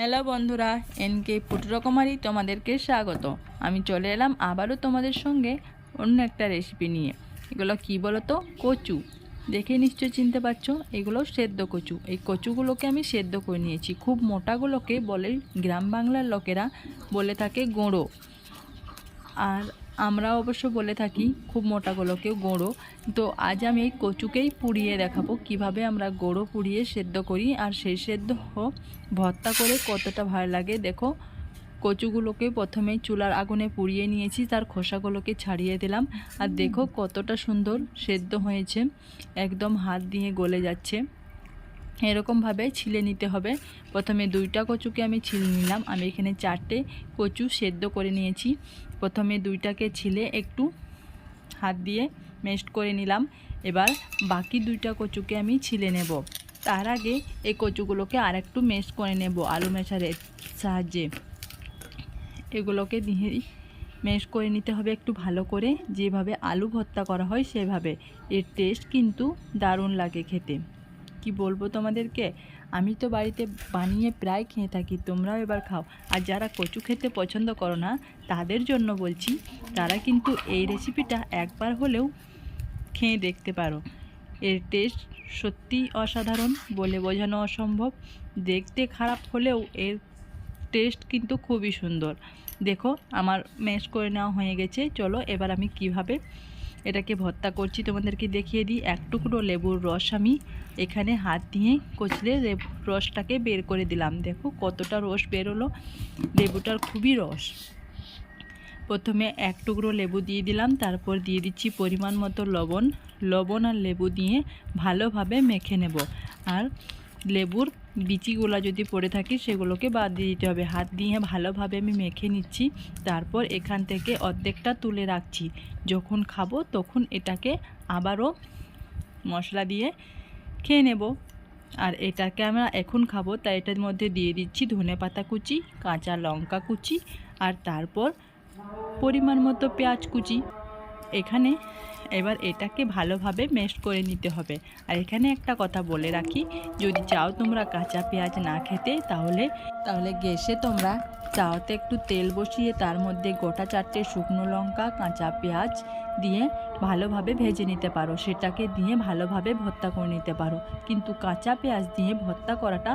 Hello বন্ধুরা, N NK পুটরকমারি তোমাদেরকে স্বাগত। আমি চলে এলাম আবারও তোমাদের সঙ্গে অন্য একটা রেসিপি নিয়ে। এগুলো কি বলো তো কচু। দেখে নিশ্চয় চিনতে পারছ, এগুলো সেদ্ধ কচু। এই কচুগুলোকে আমি সেদ্ধ করে নিয়েছি। খুব মোটাগুলোকে বলে গ্রাম বাংলার লোকেরা বলে থাকে গোঁড়ো। আর আমরা অবশ্য বলে থাকি, খুব মোটাগুলোকেও গোঁড়ো। তো আজ আমি এই কচুকেই পুড়িয়ে দেখাবো, কীভাবে আমরা গোড়ো পুড়িয়ে সেদ্ধ করি আর সেই সেদ্ধ ভর্তা করে কতটা ভালো লাগে। দেখো, কচুগুলোকে প্রথমেই চুলার আগুনে পুড়িয়ে নিয়েছি, তার খোসাগুলোকে ছাড়িয়ে দিলাম। আর দেখো কতটা সুন্দর সেদ্ধ হয়েছে, একদম হাত দিয়ে গলে যাচ্ছে। এরকমভাবে ছিলে নিতে হবে। প্রথমে দুইটা কচুকে আমি ছিলে নিলাম। আমি এখানে চারটে কচু সেদ্ধ করে নিয়েছি। প্রথমে দুইটাকে ছিলে একটু হাত দিয়ে মেস্ট করে নিলাম। এবার বাকি দুইটা কচুকে আমি ছিলে নেব। তার আগে এই কচুগুলোকে আর একটু মেস্ট করে নেব আলু মেশারের সাহায্যে। এগুলোকে দিয়ে মেশ করে নিতে হবে একটু ভালো করে। যেভাবে আলু ভর্তা করা হয় সেভাবে। এর টেস্ট কিন্তু দারুণ লাগে খেতে। কি বলব তোমাদেরকে? আমি তো বাড়িতে বানিয়ে প্রায় খেয়ে থাকি, তোমরাও এবার খাও। আর যারা কচু খেতে পছন্দ করো না, তাদের জন্য বলছি, তারা কিন্তু এই রেসিপিটা একবার হলেও খেয়ে দেখতে পারো। এর টেস্ট সত্যিই অসাধারণ বলে বোঝানো অসম্ভব। দেখতে খারাপ হলেও এর টেস্ট কিন্তু খুবই সুন্দর। দেখো, আমার ম্যাশ করে নেওয়া হয়ে গেছে। চলো, এবার আমি কীভাবে এটাকে ভর্তা করছি তোমাদেরকে দেখিয়ে দিই। এক টুকরো লেবুর রস আমি এখানে হাত দিয়ে কচলে রসটাকে বের করে দিলাম। দেখো কতটা রস বেরোলো। লেবুটার খুবই রস। প্রথমে এক টুকরো লেবু দিয়ে দিলাম, তারপর দিয়ে দিচ্ছি পরিমাণ মতো লবণ। লবণ আর লেবু দিয়ে ভালোভাবে মেখে নেব। আর লেবুর বিচিগুলো যদি পড়ে থাকে, সেগুলোকে বাদ দিয়ে দিতে হবে। হাত দিয়ে ভালোভাবে আমি মেখে নিচ্ছি। তারপর এখান থেকে অর্ধেকটা তুলে রাখছি। যখন খাব তখন এটাকে আবারও মশলা দিয়ে খেয়ে নেব। আর এটাকে আমরা এখন খাব, তাই এটার মধ্যে দিয়ে দিচ্ছি ধনে পাতা কুচি, কাঁচা লঙ্কা কুচি, আর তারপর পরিমাণ মতো পেঁয়াজ কুচি। এখানে এবার এটাকে ভালোভাবে মেশ করে নিতে হবে। আর এখানে একটা কথা বলে রাখি, যদি চাও তোমরা কাঁচা পেঁয়াজ না খেতে, তাহলে তাহলে গ্যাসে তোমরা চাওতে একটু তেল বসিয়ে তার মধ্যে গোটা চারটে শুকনো লঙ্কা, কাঁচা পেঁয়াজ দিয়ে ভালোভাবে ভেজে নিতে পারো। সেটাকে দিয়ে ভালোভাবে ভর্তা করে নিতে পারো। কিন্তু কাঁচা পেঁয়াজ দিয়ে ভর্তা করাটা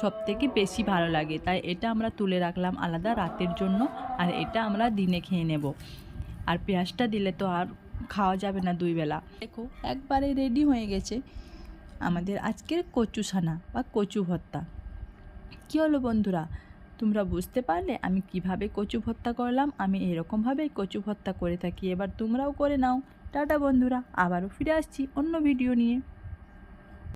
সবথেকে বেশি ভালো লাগে। তাই এটা আমরা তুলে রাখলাম আলাদা রাতের জন্য, আর এটা আমরা দিনে খেয়ে নেব। আর পেঁয়াজটা দিলে তো আর খাওয়া যাবে না দুই বেলা। দেখো, একবারে রেডি হয়ে গেছে আমাদের আজকের কচু ছানা বা কচু ভর্তা। কী হলো বন্ধুরা? তোমরা বুঝতে পারলে আমি কীভাবে কচু ভর্তা করলাম, আমি এরকমভাবে কচু ভর্তা করে থাকি। এবার তোমরাও করে নাও। টাটা বন্ধুরা, আবারও ফিরে আসছি অন্য ভিডিও নিয়ে।